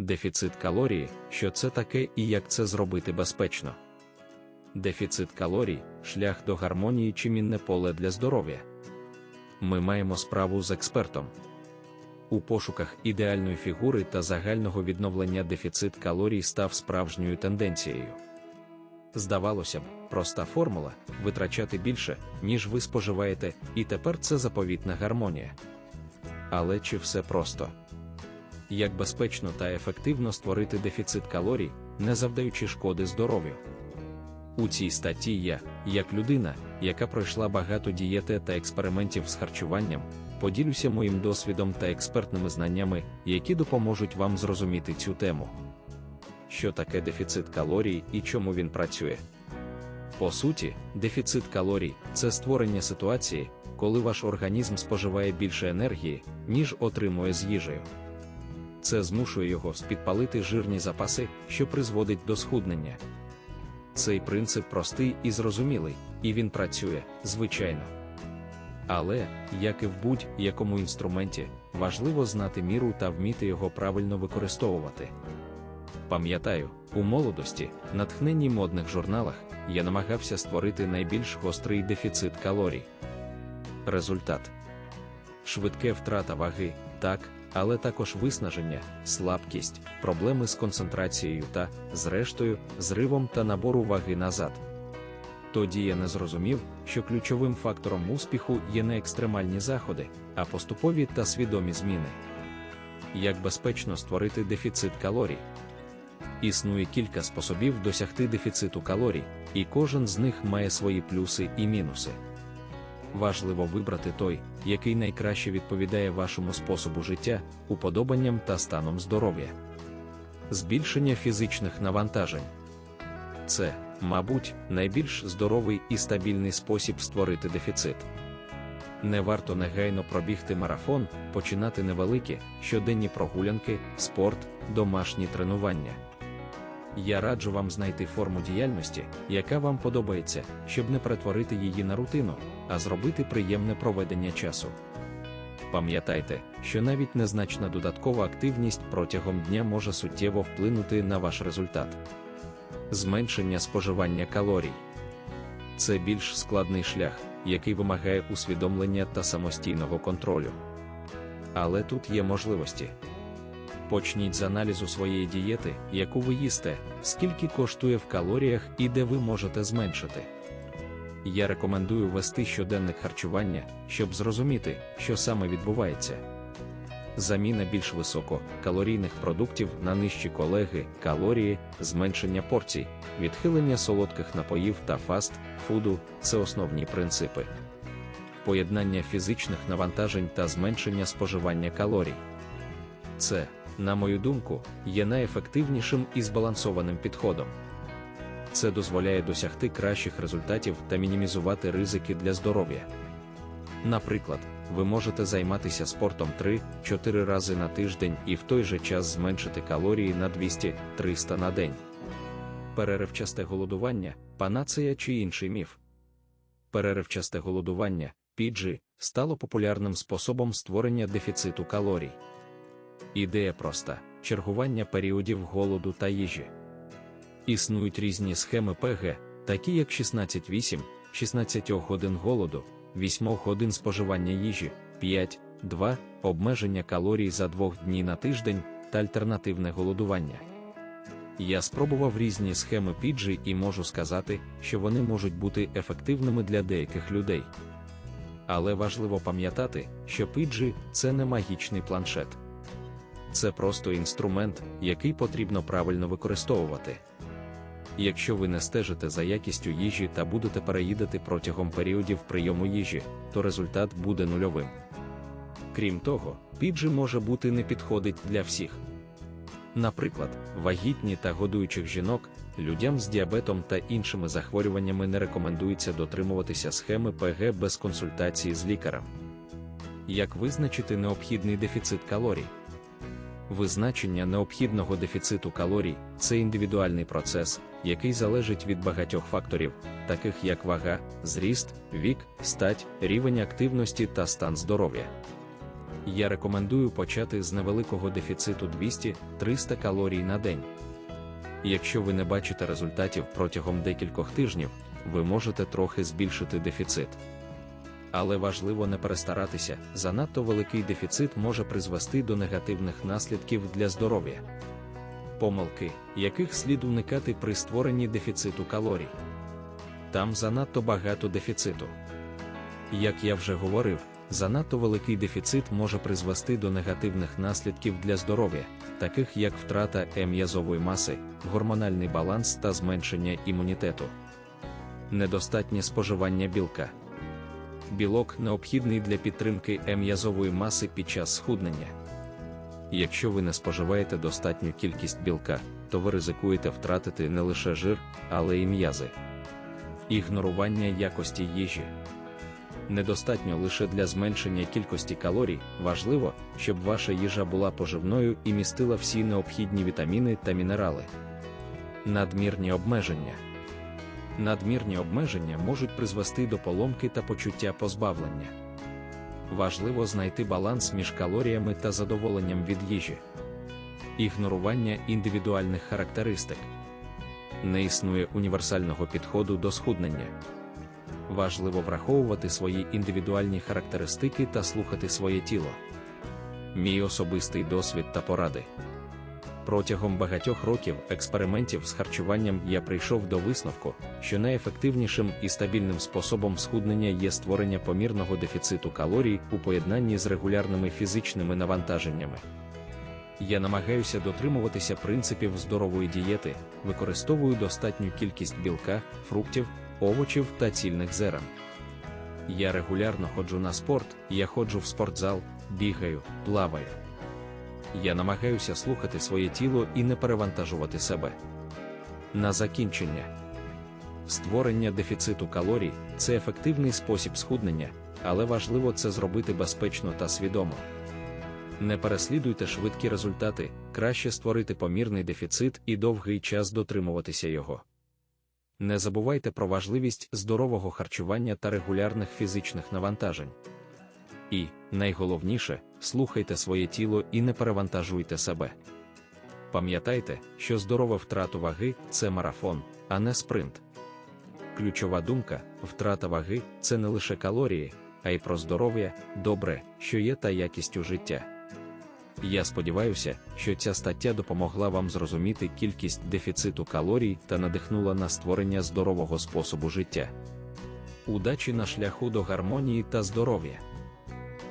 Дефіцит калорії, що це таке і як це зробити безпечно. Дефіцит калорій шлях до гармонії чи мінне поле для здоров'я. Ми маємо справу з експертом. У пошуках ідеальної фігури та загального відновлення дефіцит калорій став справжньою тенденцією. Здавалося б, проста формула витрачати більше, ніж ви споживаєте, і тепер це заповітна гармонія. Але чи все просто? Як безпечно та ефективно створити дефіцит калорій, не завдаючи шкоди здоров'ю? У цій статті я, як людина, яка пройшла багато дієти та експериментів з харчуванням, поділюся моїм досвідом та експертними знаннями, які допоможуть вам зрозуміти цю тему. Що таке дефіцит калорій і чому він працює? По суті, дефіцит калорій це створення ситуації, коли ваш організм споживає більше енергії, ніж отримує з їжею. Це змушує його спідпалити жирні запаси, що призводить до схуднення. Цей принцип простий і зрозумілий, і він працює, звичайно. Але, як і в будь-якому інструменті, важливо знати міру та вміти його правильно використовувати. Пам'ятаю, у молодості, натхненні модних журналах, я намагався створити найбільш гострий дефіцит калорій. Результат швидке втрата ваги, так, але також виснаження, слабкість, проблеми з концентрацією та, зрештою, зривом та набору ваги назад. Тоді я не зрозумів, що ключовим фактором успіху є не екстремальні заходи, а поступові та свідомі зміни. Як безпечно створити дефіцит калорій? Існує кілька способів досягти дефіциту калорій, і кожен з них має свої плюси і мінуси. Важливо вибрати той, який найкраще відповідає вашому способу життя, уподобанням та станом здоров'я. Збільшення фізичних навантажень це, мабуть, найбільш здоровий і стабільний спосіб створити дефіцит. Не варто негайно пробігти марафон, починати невеликі, щоденні прогулянки, спорт, домашні тренування. Я раджу вам знайти форму діяльності, яка вам подобається, щоб не перетворити її на рутину, а зробити приємне проведення часу. Пам'ятайте, що навіть незначна додаткова активність протягом дня може суттєво вплинути на ваш результат. Зменшення споживання калорій це більш складний шлях, який вимагає усвідомлення та самостійного контролю. Але тут є можливості. Почніть з аналізу своєї дієти, яку ви їсте, скільки коштує в калоріях і де ви можете зменшити. Я рекомендую вести щоденник харчування, щоб зрозуміти, що саме відбувається. Заміна більш висококалорійних продуктів на нижчі колеги, калорії, зменшення порцій, відхилення солодких напоїв та фаст фуду це основні принципи. Поєднання фізичних навантажень та зменшення споживання калорій. Це на мою думку, є найефективнішим і збалансованим підходом. Це дозволяє досягти кращих результатів та мінімізувати ризики для здоров'я. Наприклад, ви можете займатися спортом 3-4 рази на тиждень і в той же час зменшити калорії на 200-300 на день. Переривчасте голодування, панацея чи інший міф. Переривчасте голодування, піджі, стало популярним способом створення дефіциту калорій. Ідея проста: чергування періодів голоду та їжі. Існують різні схеми ПГ, такі як 16-8, 16 годин голоду, 8 годин споживання їжі, 5, 2, обмеження калорій за 2 дні на тиждень та альтернативне голодування. Я спробував різні схеми піджі і можу сказати, що вони можуть бути ефективними для деяких людей. Але важливо пам'ятати, що піджі це не магічний планшет це просто інструмент, який потрібно правильно використовувати. Якщо ви не стежите за якістю їжі та будете переїдати протягом періодів прийому їжі, то результат буде нульовим. Крім того, піджи може бути не підходить для всіх. Наприклад, вагітні та годуючих жінок, людям з діабетом та іншими захворюваннями не рекомендується дотримуватися схеми ПГ без консультації з лікарем. Як визначити необхідний дефіцит калорій? Визначення необхідного дефіциту калорій це індивідуальний процес, який залежить від багатьох факторів, таких як вага, зріст, вік, стать, рівень активності та стан здоров'я. Я рекомендую почати з невеликого дефіциту 200-300 калорій на день. Якщо ви не бачите результатів протягом декількох тижнів, ви можете трохи збільшити дефіцит. Але важливо не перестаратися, занадто великий дефіцит може призвести до негативних наслідків для здоров'я. Помилки, яких слід уникати при створенні дефіциту калорій. Там занадто багато дефіциту. Як я вже говорив, занадто великий дефіцит може призвести до негативних наслідків для здоров'я, таких як втрата м'язової маси, гормональний баланс та зменшення імунітету. Недостатнє споживання білка. Білок необхідний для підтримки м'язової маси під час схуднення. Якщо ви не споживаєте достатню кількість білка, то ви ризикуєте втратити не лише жир, але й м'язи. Ігнорування якості їжі. Недостатньо лише для зменшення кількості калорій, важливо, щоб ваша їжа була поживною і містила всі необхідні вітаміни та мінерали. Надмірні обмеження. Надмірні обмеження можуть призвести до поломки та почуття позбавлення. Важливо знайти баланс між калоріями та задоволенням від їжі. Ігнорування індивідуальних характеристик. Не існує універсального підходу до схуднення. Важливо враховувати свої індивідуальні характеристики та слухати своє тіло. Мій особистий досвід та поради. Протягом багатьох років експериментів з харчуванням я прийшов до висновку, що найефективнішим і стабільним способом схуднення є створення помірного дефіциту калорій у поєднанні з регулярними фізичними навантаженнями. Я намагаюся дотримуватися принципів здорової дієти, використовую достатню кількість білка, фруктів, овочів та цільних зерен. Я регулярно ходжу на спорт, я ходжу в спортзал, бігаю, плаваю. Я намагаюся слухати своє тіло і не перевантажувати себе. На закінчення. Створення дефіциту калорій це ефективний спосіб схуднення, але важливо це зробити безпечно та свідомо. Не переслідуйте швидкі результати, краще створити помірний дефіцит і довгий час дотримуватися його. Не забувайте про важливість здорового харчування та регулярних фізичних навантажень. І, найголовніше, слухайте своє тіло і не перевантажуйте себе. Пам'ятайте, що здорова втрата ваги це марафон, а не спринт. Ключова думка втрата ваги це не лише калорії, а й про здоров'я, добре, що є та якістю життя. Я сподіваюся, що ця стаття допомогла вам зрозуміти кількість дефіциту калорій та надихнула на створення здорового способу життя. Удачі на шляху до гармонії та здоров'я!